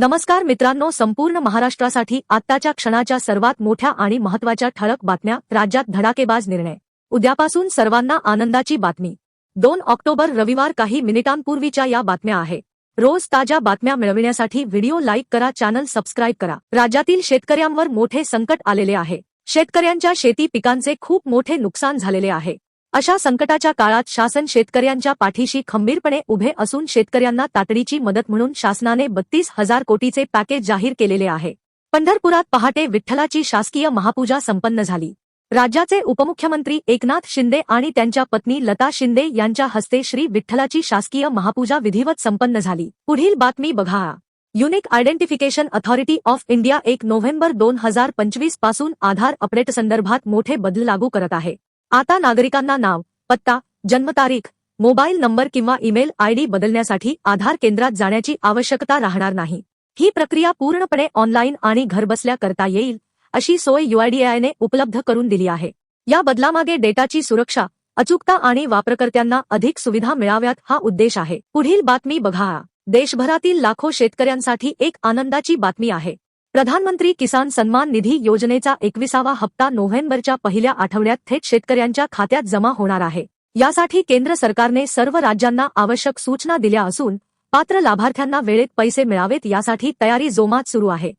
नमस्कार मित्रांनो संपूर्ण महाराष्ट्रासाठी आत्ताच्या क्षणाच्या सर्वात मोठ्या आणि महत्त्वाच्या ठळक बातम्या राज्यात धडाकेबाज निर्णय. उद्यापासून सर्वांना आनंदाची बातमी. दोन ऑक्टोबर रविवार काही मिनिटांपूर्वीच्या या बातम्या आहे. रोज ताज्या बातम्या मिळविण्यासाठी व्हिडिओ लाईक करा चॅनल सबस्क्राईब करा. राज्यातील शेतकऱ्यांवर मोठे संकट आलेले आहे. शेतकऱ्यांच्या शेती पिकांचे खूप मोठे नुकसान झालेले आहे. अशा संकटाच्या काळात शासन शेतकऱ्यांच्या पाठीशी खंबीरपणे उभे असून शेतकऱ्यांना तातडीची मदत म्हणून शासनाने बत्तीस हजार कोटीचे पॅकेज जाहीर केलेले आहे. पंढरपुरात पहाटे विठ्ठलाची शासकीय महापूजा संपन्न झाली. राज्याचे उपमुख्यमंत्री एकनाथ शिंदे आणि त्यांच्या पत्नी लता शिंदे यांच्या हस्ते श्री विठ्ठलाची शासकीय महापूजा विधिवत संपन्न झाली. पुढील बातमी बघा. Unique identification authority of India एक नोव्हेंबर दोन हजार पंचवीसपासून आधार अपडेट संदर्भात मोठे बदल लागू करत आहे. आता नागरिकांना नाव पत्ता जन्मतारीख मोबाईल नंबर किंवा ईमेल आयडी बदलण्यासाठी आधार केंद्रात जाण्याची आवश्यकता राहणार नाही. ही प्रक्रिया पूर्णपणे ऑनलाईन आणि घरबसल्या करता येईल अशी सोय युआयडीआयने उपलब्ध करून दिली आहे. या बदलामागे डेटाची सुरक्षा अचूकता आणि वापरकर्त्यांना अधिक सुविधा मिळाव्यात हा उद्देश आहे. पुढील बातमी बघा. देशभरातील लाखो शेतकऱ्यांसाठी एक आनंदाची बातमी आहे. प्रधानमंत्री किसान सन्मान निधी योजनेचा एकविसावा हप्ता नोव्हेंबरच्या पहिल्या आठवड्यात थेट शेतकऱ्यांच्या खात्यात जमा होणार आहे. यासाठी केंद्र सरकारने सर्व राज्यांना आवश्यक सूचना दिल्या असून पात्र लाभार्थ्यांना वेळेत पैसे मिळावेत यासाठी तयारी जोमात सुरू आहे.